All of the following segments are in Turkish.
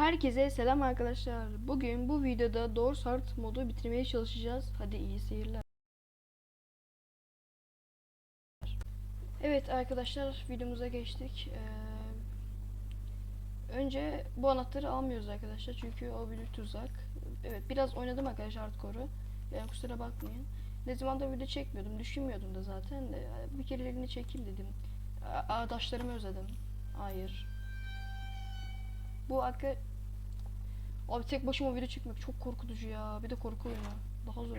Herkese selam arkadaşlar. Bugün bu videoda Door Start modu bitirmeye çalışacağız. Hadi iyi seyirler. Evet arkadaşlar videomuza geçtik. Ee, önce bu anahtarı almıyoruz arkadaşlar çünkü o bir tuzak. Evet biraz oynadım arkadaşlar hardcore'u. Yani kusura bakmayın. Ne zaman da video çekmiyordum. Düşünmüyordum da zaten. de. Bir kereliğine çekeyim dedim. Arkadaşlarımı özledim. Hayır. Bu arka... Abi tek başıma video çekmek çok korkutucu ya. Bir de korku oyunu. Daha zor.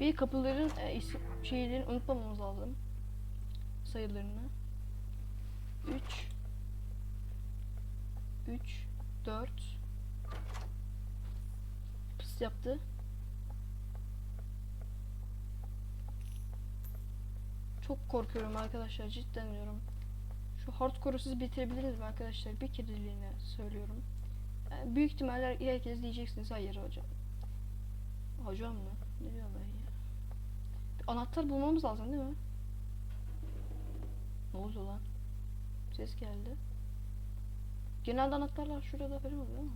Bir kapıların e, isim şeylerini unutmamamız lazım. Sayılarını. 3 3 4 Pıs yaptı. Çok korkuyorum arkadaşlar cidden diyorum. Şu hardcore'u siz bitirebiliriz mi arkadaşlar? Bir kereliğine söylüyorum. Yani büyük ihtimalle herkes diyeceksiniz hayır hocam. Hocam mı? Ne diyor ben ya? Bir anahtar bulmamız lazım değil mi? Ne oldu lan? Ses geldi. Genelde anahtarlar şurada falan oluyor ama.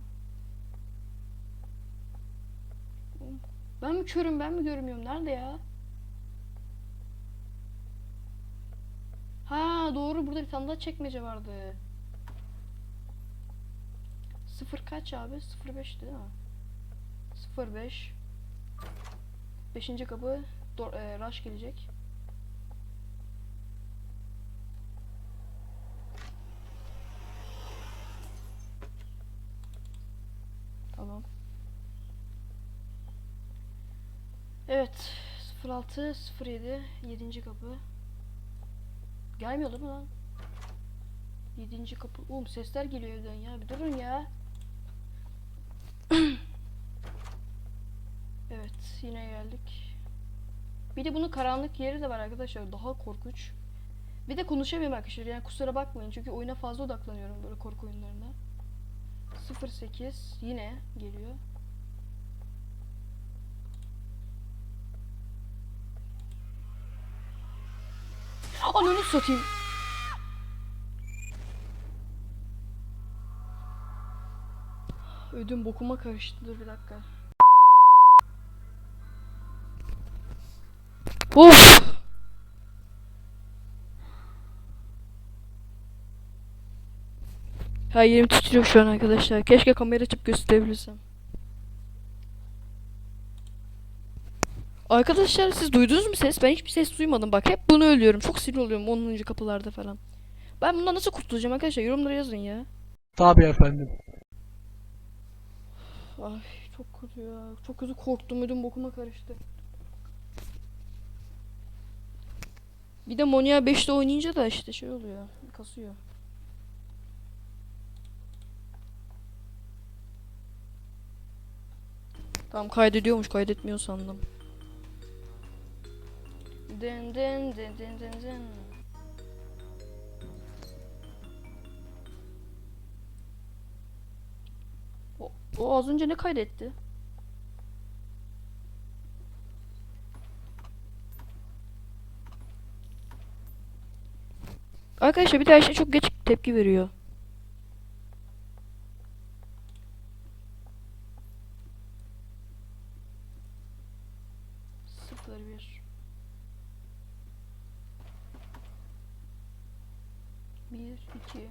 Ben mi körüm ben mi görmüyorum? Nerede ya? Ha doğru burada bir tane daha çekmece vardı. Sıfır kaç abi? Sıfır beş değil mi? Sıfır beş. Beşinci kapı e, rush gelecek. Tamam. Evet. 06 07 7. kapı. Gelmiyor değil mi lan? Yedinci kapı. Oğlum sesler geliyor evden ya. Bir durun ya. evet yine geldik. Bir de bunun karanlık yeri de var arkadaşlar. Daha korkunç. Bir de konuşamıyorum arkadaşlar. Yani kusura bakmayın. Çünkü oyuna fazla odaklanıyorum böyle korku oyunlarına. 08 yine geliyor. Ananı satayım. Ödüm bokuma karıştı. Dur bir dakika. Of! Ha yerim titriyor şu an arkadaşlar. Keşke kamera açıp gösterebilsem. Arkadaşlar siz duydunuz mu ses? Ben hiçbir ses duymadım. Bak hep bunu ölüyorum. Çok sinir oluyorum 10. kapılarda falan. Ben bundan nasıl kurtulacağım arkadaşlar? Yorumlara yazın ya. Tabii efendim. Ay çok kötü ya. Çok kötü korktum. Ödüm bokuma karıştı. Bir de Monia 5'te oynayınca da işte şey oluyor. Kasıyor. Tamam kaydediyormuş kaydetmiyor sandım. Dın dın dın dın dın dın. O, o az önce ne kaydetti? Arkadaşlar bir her şey çok geç tepki veriyor. Sıfır bir. Bir, iki.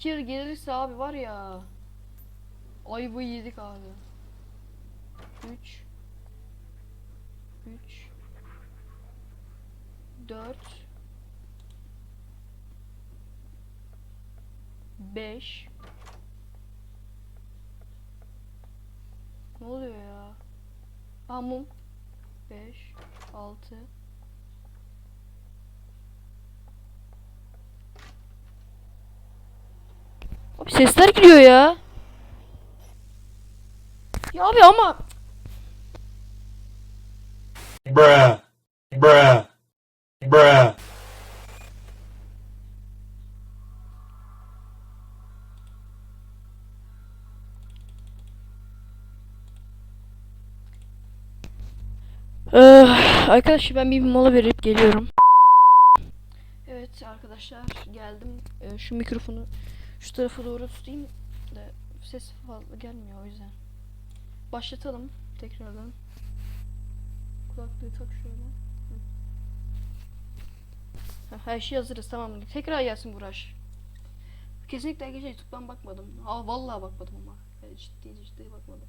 Jiptikir gelirse abi var ya. Ayvayı yedik abi. 3 3 4 5 Ne oluyor ya? Ha mum 5 6 Abi sesler geliyor ya. Ya abi ama Bruh. Bruh. Bruh. Eee, arkadaşlar ben bir mola verip geliyorum. Evet arkadaşlar geldim. Ee, şu mikrofonu şu tarafa doğru tutayım da ses fazla gelmiyor o yüzden. Başlatalım tekrardan. Kulaklığı tak şöyle. Her şey hazırız tamam. Tekrar gelsin Buraş. Kesinlikle arkadaşlar YouTube'dan bakmadım. Aa vallahi bakmadım ama. Yani ciddi ciddi bakmadım.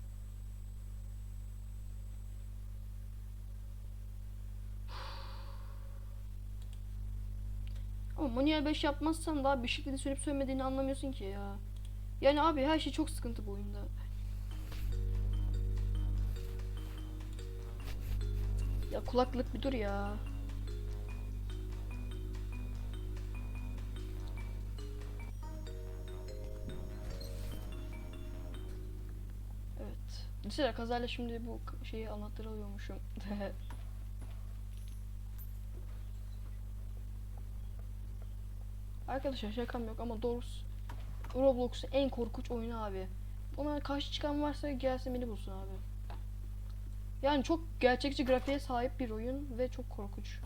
Ama manuel 5 yapmazsan daha bisikletin sürüp sürmediğini anlamıyorsun ki ya. Yani abi her şey çok sıkıntı bu oyunda. Ya kulaklık bir dur ya. Evet. Mesela kazayla şimdi bu şeyi anahtarı Arkadaşlar şakam yok ama doğrusu Roblox'un en korkunç oyunu abi. Ona karşı çıkan varsa gelsin beni bulsun abi. Yani çok gerçekçi grafiğe sahip bir oyun ve çok korkunç.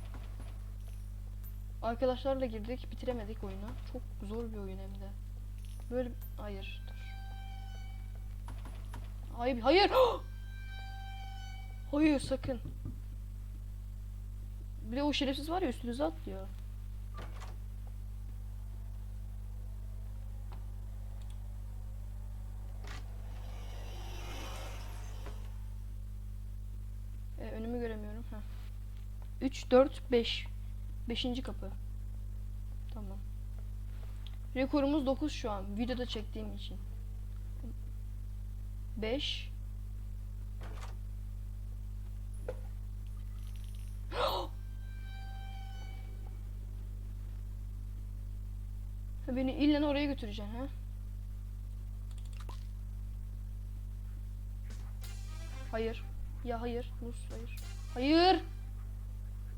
Arkadaşlarla girdik, bitiremedik oyunu. Çok zor bir oyun hem de. Böyle hayır dur. Hayır, hayır. hayır sakın. Bir de o şerefsiz var ya üstünüze atlıyor. E, önümü göremiyorum. Ha. 3 4 5. 5. kapı. Tamam. Rekorumuz 9 şu an. Videoda çektiğim için. 5 Ha, Beni illa oraya götüreceksin ha? Hayır. Ya hayır. Muz hayır. Hayır.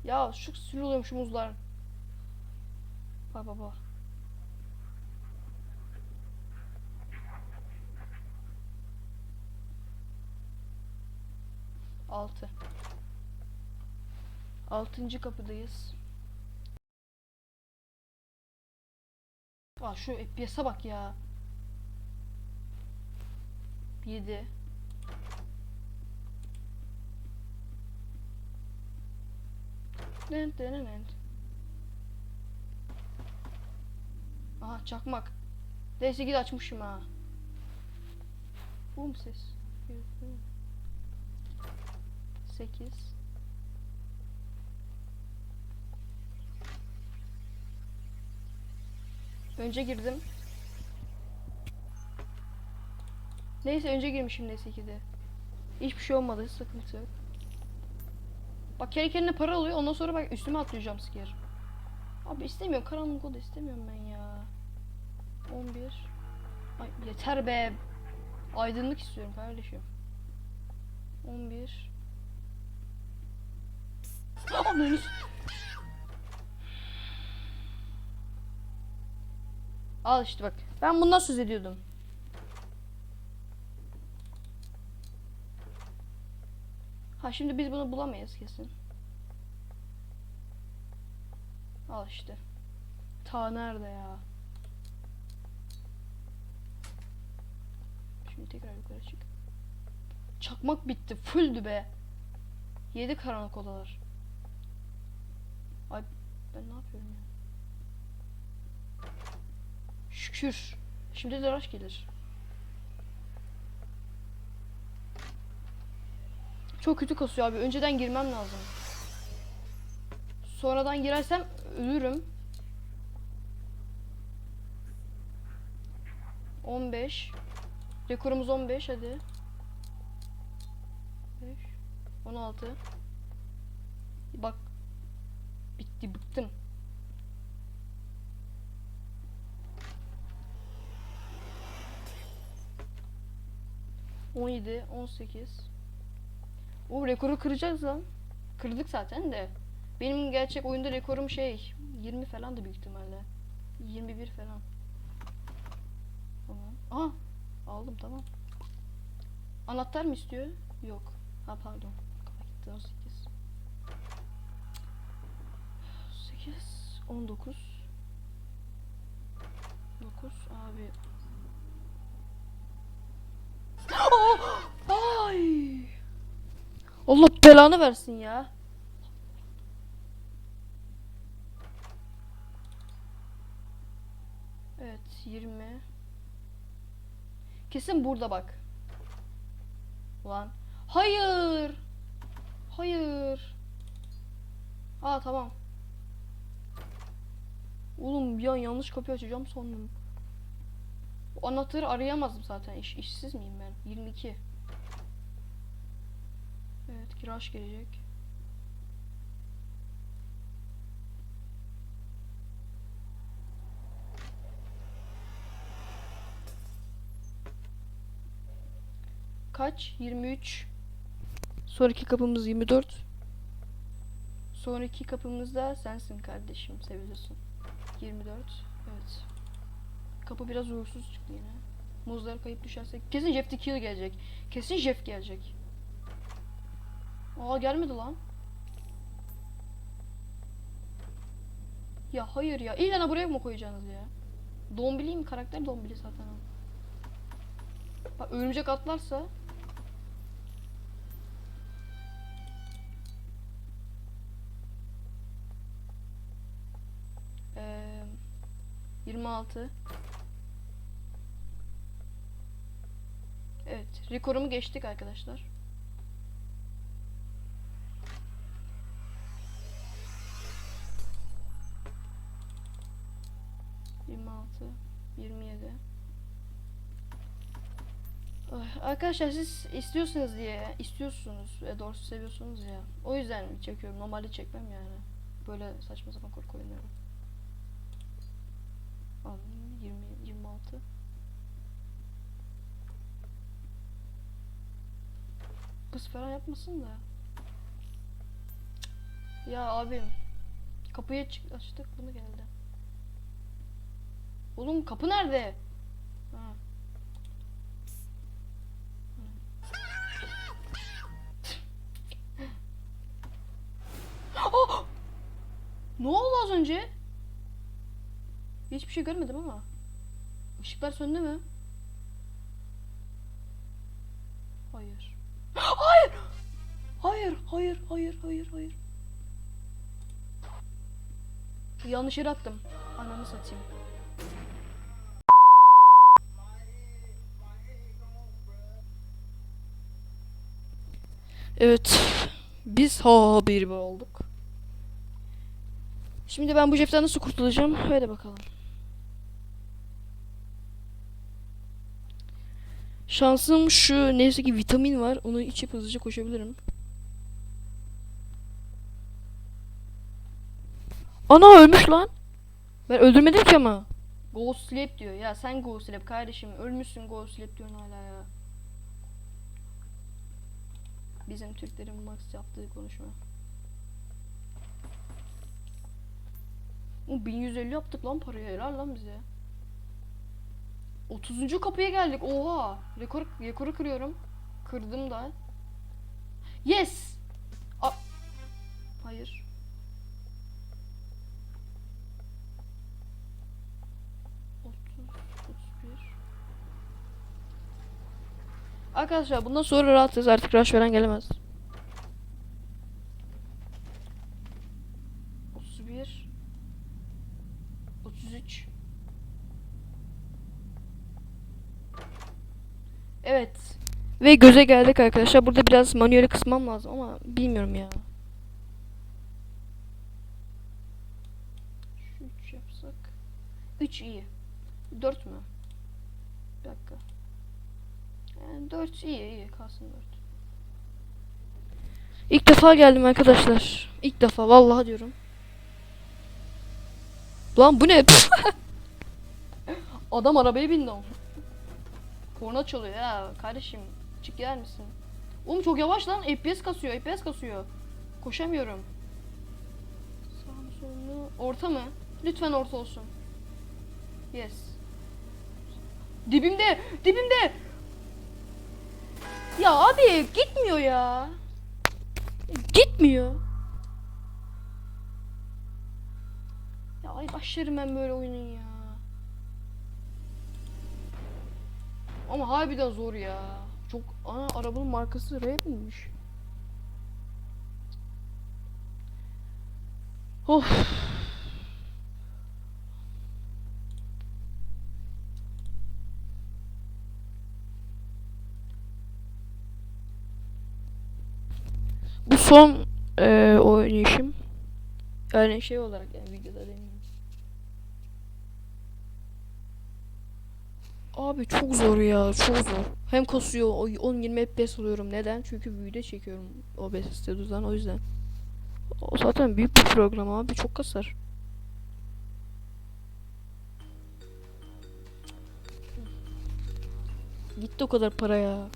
Ya şu sinir oluyorum şu muzlar. Bak bak bak. Altı. Altıncı kapıdayız. Aa şu FPS'e bak ya. Yedi. Dın dın. Aha çakmak. Neyse git açmışım ha. Bu mu ses? Sekiz. Önce girdim. Neyse önce girmişim neyse ki de. Hiçbir şey olmadı, sıkıntı yok. Bak kendi kendine para alıyor ondan sonra bak üstüme atlıyor jumpscare. Abi istemiyorum karanlık oda istemiyorum ben ya. 11 Ay yeter be. Aydınlık istiyorum kardeşim. 11 Ananı s- Al işte bak. Ben bundan söz ediyordum. Ha şimdi biz bunu bulamayız kesin. Al işte. Ta nerede ya? Şimdi tekrar yukarı çık. Çakmak bitti. Fulldü be. Yedi karanlık odalar. Ay ben ne yapıyorum ya? Şükür. Şimdi de gelir. Çok kötü kasıyor abi. Önceden girmem lazım. Sonradan girersem ölürüm. 15. Rekorumuz 15 hadi. 5 16 Bak bitti bıktım. On yedi, on sekiz. O rekoru kıracağız lan. Kırdık zaten de. Benim gerçek oyunda rekorum şey 20 falan da büyük ihtimalle. 21 falan. Tamam. Aha aldım tamam. Anahtar mı istiyor? Yok. Ha pardon. Kafa gitti 18. 8 19 9 abi. Oh! Ay! Allah belanı versin ya. Evet 20. Kesin burada bak. Ulan. Hayır. Hayır. Aa tamam. Oğlum bir an yanlış kapıyı açacağım sandım. O anahtarı arayamazdım zaten. İş, işsiz miyim ben? 22. Evet kiraş gelecek. Kaç? 23. Sonraki kapımız 24. Sonraki kapımız da sensin kardeşim. Seviyorsun. 24. Evet. Kapı biraz uğursuz çıktı yine. Muzlar kayıp düşerse kesin Jeff the Kill gelecek. Kesin Jeff gelecek. Aa gelmedi lan. Ya hayır ya. İlla buraya mı koyacaksınız ya? Dombili mi? Karakter dombili zaten. Bak örümcek atlarsa Eee 26 Evet, rekorumu geçtik arkadaşlar. Arkadaşlar siz istiyorsunuz diye istiyorsunuz ve doğrusu seviyorsunuz ya. O yüzden çekiyorum. Normalde çekmem yani. Böyle saçma sapan korku oynuyorum. Al, 20 26 Kız falan yapmasın da. Ya abim. Kapıyı çık açtık bunu geldi. Oğlum kapı nerede? Ha. Oh! Ne oldu az önce? Hiçbir şey görmedim ama. Işıklar söndü mü? Hayır. Hayır! Hayır, hayır, hayır, hayır, hayır. Yanlış yere attım. Ananı satayım. Evet. Biz ha bir olduk. Şimdi ben bu cepten nasıl kurtulacağım? Hadi bakalım. Şansım şu neyse ki vitamin var. Onu içip hızlıca koşabilirim. Ana ölmüş lan. Ben öldürmedim ki ama. Ghost Sleep diyor. Ya sen Ghost Sleep kardeşim. Ölmüşsün Ghost Sleep diyorsun hala ya. Bizim Türklerin Max yaptığı konuşma. O 1150 yaptık lan parayı helal lan bize. 30. kapıya geldik. Oha. Rekor rekoru kırıyorum. Kırdım da. Yes. A Hayır. Arkadaşlar bundan sonra rahatız artık rush veren gelemez. 31 33 Evet. Ve göze geldik arkadaşlar. Burada biraz manueli kısmam lazım ama bilmiyorum ya. Şu 3 yapsak. 3 iyi. 4 mü? Bir dakika. Yani 4 iyi iyi kalsın 4. İlk defa geldim arkadaşlar. İlk defa vallahi diyorum. Lan bu ne? Adam arabaya bindi ama. Korna çalıyor ya kardeşim. Çık gider misin? Oğlum çok yavaş lan. FPS kasıyor. FPS kasıyor. Koşamıyorum. Sağ mı sol mu? Orta mı? Lütfen orta olsun. Yes. Dibimde. Dibimde. Ya abi gitmiyor ya. Gitmiyor. Ya ay başlarım ben böyle oyunun ya. Ama harbiden zor ya. Çok ana arabanın markası R miymiş? Of. Bu son eee oynayışım. Yani şey olarak yani videoda demeyeyim. Abi çok zor ya çok zor. Hem kasıyor o 10-20 FPS alıyorum. Neden? Çünkü video çekiyorum OBS Studio'dan o yüzden. O zaten büyük bir program abi çok kasar. Gitti o kadar para ya.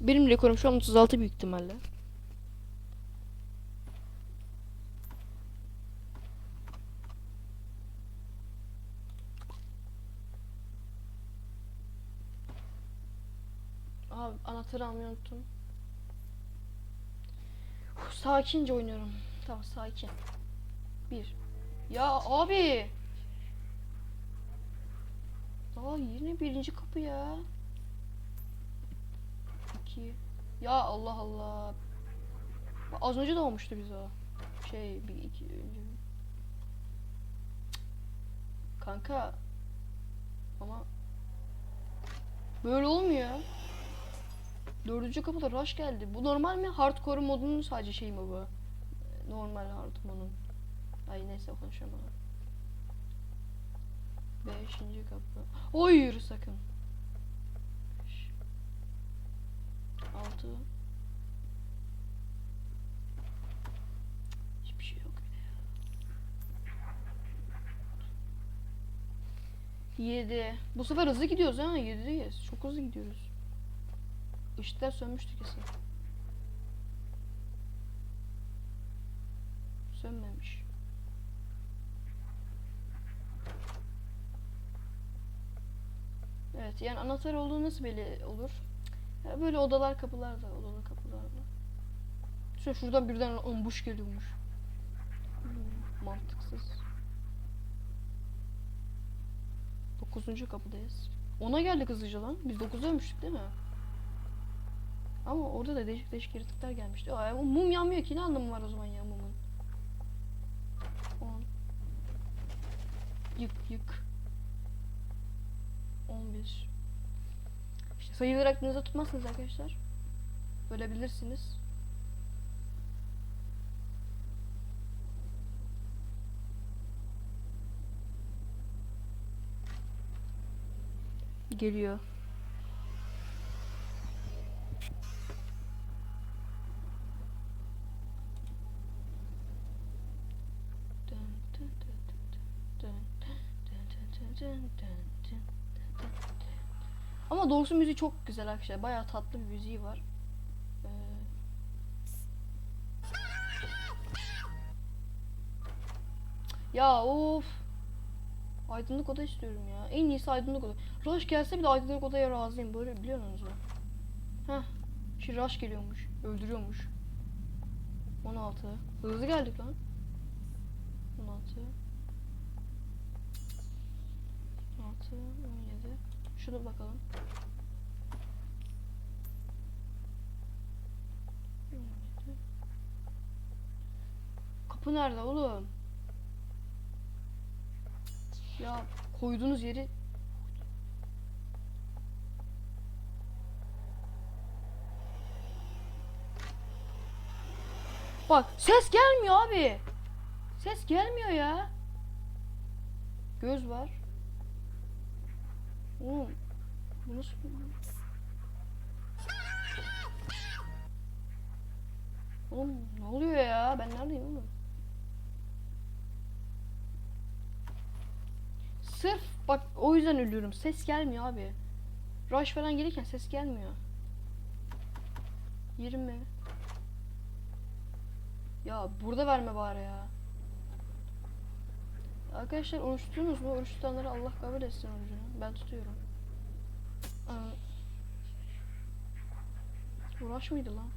Benim rekorum şu an 36 büyük ihtimalle. Abi anahtarı almayı unuttum. Uf, sakince oynuyorum. Tamam sakin. Bir. Ya abi. Aa yine birinci kapı ya. İki. Ya Allah Allah. Az önce de olmuştu bize. Şey bir iki önce. Kanka. Ama böyle olmuyor. Dördüncü kapıda rush geldi. Bu normal mi? Hardcore modunun sadece şey mi bu? Normal hard modun. Ay neyse konuşamadım. Beşinci kapı. Hayır sakın. Altı. Hiçbir şey yok öyle ya. Yedi. Bu sefer hızlı gidiyoruz ha. Yedideyiz. Çok hızlı gidiyoruz. Işıklar sönmüştü kesin. Sönmemiş. Evet yani anahtar olduğu nasıl belli olur? Ya böyle odalar kapılar da odalı kapılar da. Şu şuradan birden ambush geliyormuş. Hmm, mantıksız. Dokuzuncu kapıdayız. Ona geldik hızlıca lan. Biz dokuzda ölmüştük değil mi? Ama orada da değişik değişik yaratıklar gelmişti. Aa, mum yanmıyor ki ne anlamı var o zaman ya mumun? 10 Yık yık 11 İşte sayıları aklınıza tutmazsınız arkadaşlar. Ölebilirsiniz. Geliyor. Doğrusu müziği çok güzel arkadaşlar. Bayağı tatlı bir müziği var. Ee, Ya of. Aydınlık oda istiyorum ya. En iyisi aydınlık oda. Rush gelse bile aydınlık odaya razıyım. Böyle biliyor musunuz? Heh. Şimdi Rush geliyormuş. Öldürüyormuş. 16. Hızlı geldik lan. 16 16 17 Şuna bakalım. 17 Kapı nerede oğlum? Ya koyduğunuz yeri Bak ses gelmiyor abi. Ses gelmiyor ya. Göz var. Oğlum. Bu nasıl? Oğlum ne oluyor ya? Ben neredeyim oğlum? Sırf bak o yüzden ölüyorum. Ses gelmiyor abi. Rush falan gelirken ses gelmiyor. 20 Ya burada verme bari ya. Arkadaşlar oruç tutuyorsunuz mu? Oruç tutanları Allah kabul etsin orucunu. Ben tutuyorum. Aa, uğraş mıydı lan?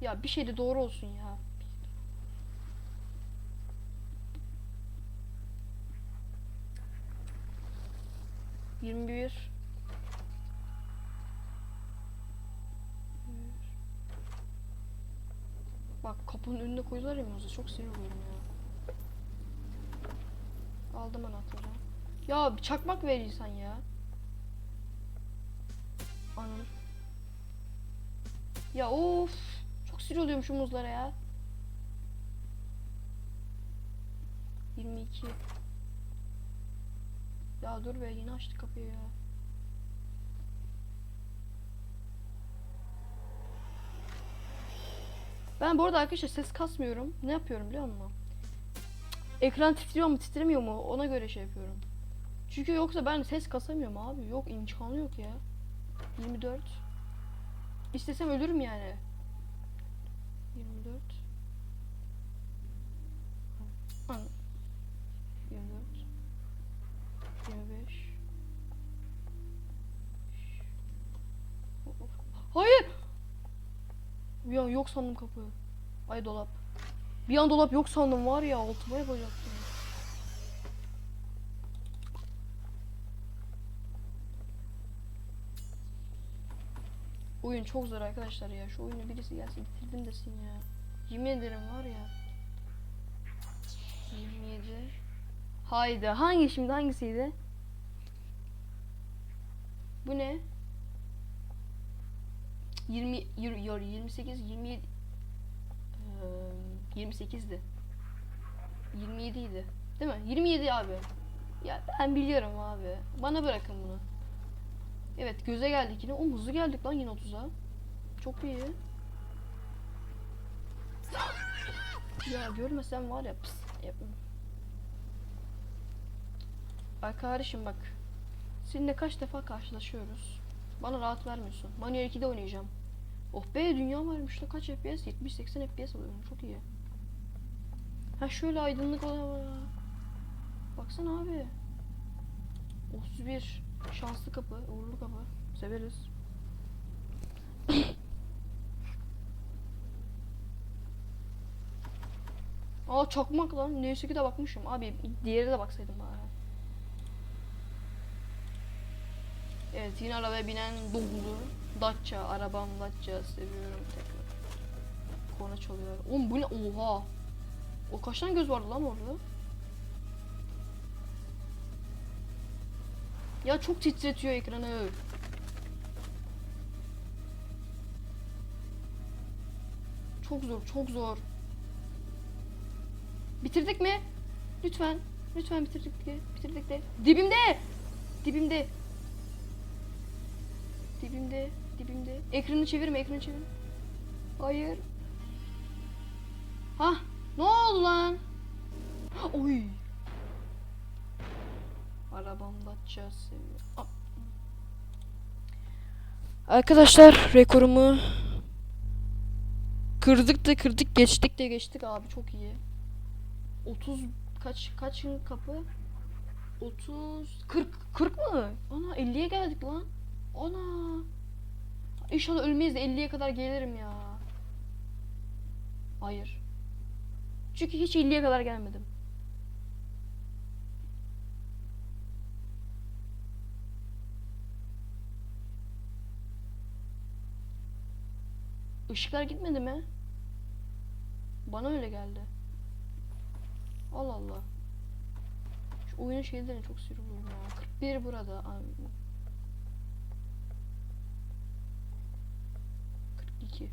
Ya bir şey de doğru olsun ya. Yirmi bir. Bak kapının önüne koydular ya muzu. Çok sinir oluyorum ya. Aldım anahtarı. Ya bir çakmak ver insan ya. Anam. Ya of. Çok sinir oluyorum şu muzlara ya. 22. Ya dur be yine açtı kapıyı ya. Ben bu arada arkadaşlar ses kasmıyorum. Ne yapıyorum biliyor musun? Ekran titriyor mu titremiyor mu ona göre şey yapıyorum. Çünkü yoksa ben ses kasamıyorum abi. Yok imkanı yok ya. 24. İstesem ölürüm yani. 24. An. 24. 25. Of. Hayır. Bir an yok sandım kapı. Ay dolap. Bir an dolap yok sandım var ya altıma yapacaktım. Oyun çok zor arkadaşlar ya. Şu oyunu birisi gelsin bitirdim desin ya. Yemin ederim var ya. 27. Haydi. Hangi şimdi hangisiydi? Bu ne? 20 yir- yor 28 27 eee, 28'di. 27 idi. Değil mi? 27 abi. Ya ben biliyorum abi. Bana bırakın bunu. Evet göze geldik yine. O hızlı geldik lan yine 30'a. Çok iyi. Ya görmesem var ya pıs yapma. Bak kardeşim bak. Seninle kaç defa karşılaşıyoruz. Bana rahat vermiyorsun. Manuel 2'de oynayacağım. Oh be dünya varmış da kaç FPS? 70-80 FPS alıyorum. Çok iyi. Ha şöyle aydınlık ola Baksana abi. 31 şanslı kapı, uğurlu kapı. Severiz. Aa çakmak lan. Neyse ki de bakmışım. Abi diğeri de baksaydım bari. Evet yine arabaya binen dolu. Dacia. Arabam Dacia. Seviyorum tekrar. Korna çalıyor. Oğlum bu ne? Oha. O kaç tane göz vardı lan orada? Ya çok titretiyor ekranı. Çok zor, çok zor. Bitirdik mi? Lütfen. Lütfen bitirdik de. Bitirdik de. Dibimde. Dibimde. Dibimde. Dibimde. Ekranı çevirme, ekranı çevir. Hayır. Hah. Ne oldu lan? Oy. Arabam Dacia seviyor. Aa. Arkadaşlar rekorumu kırdık da kırdık geçtik de geçtik abi çok iyi. 30 kaç kaç kapı? 30 40 40 mı? Ana 50'ye geldik lan. Ana. İnşallah ölmeyiz de 50'ye kadar gelirim ya. Hayır. Çünkü hiç 50'ye kadar gelmedim. Işıklar gitmedi mi? Bana öyle geldi. Allah Allah. Şu oyunun şeylerine çok sinir oluyorum ya. 41 burada. Abi. 42. Cık.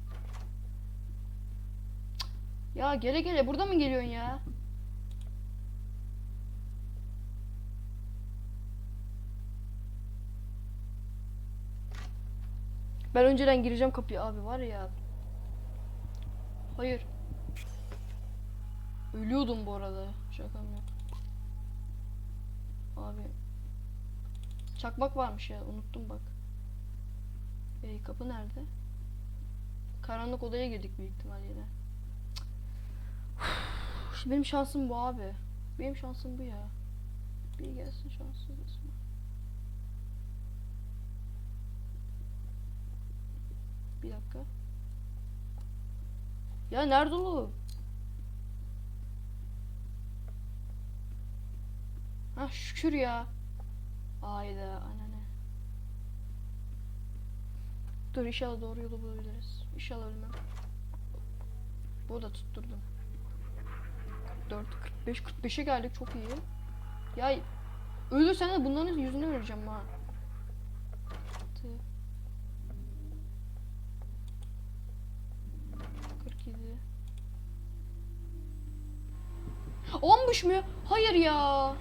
Ya gele gele burada mı geliyorsun ya? Ben önceden gireceğim kapıya abi var ya. Hayır. Ölüyordum bu arada. Şakam yok. Abi. Çakmak varmış ya unuttum bak. Ey kapı nerede? Karanlık odaya girdik büyük ihtimal yine. Benim şansım bu abi. Benim şansım bu ya. Bir gelsin şanssız ismi. Bir dakika. Ya nerede o? Ha şükür ya. Ayda anane. Dur inşallah doğru yolu bulabiliriz. İnşallah ölmem. Bu da tutturdum. 4 45 45'e geldik çok iyi. Ya ölürsen de bunların yüzünden öleceğim ha. 47 Olmuş mu? Hayır ya.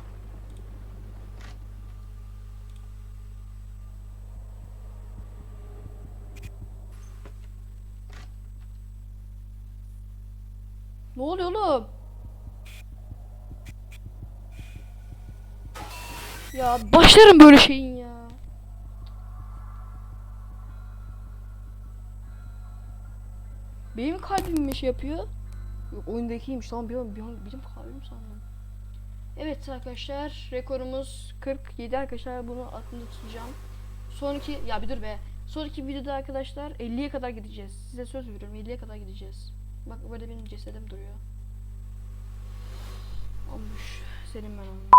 Ne oluyor oğlum? Ya başlarım böyle şeyin ya. Benim kalbim mi şey yapıyor? Yok oyundakiymiş tamam bir an, bir an benim kalbim sandım. Evet arkadaşlar rekorumuz 47 arkadaşlar bunu aklımda tutacağım. Sonraki ya bir dur be. Sonraki videoda arkadaşlar 50'ye kadar gideceğiz. Size söz veriyorum 50'ye kadar gideceğiz. Bak böyle benim cesedim duruyor. Olmuş. Senin ben onu.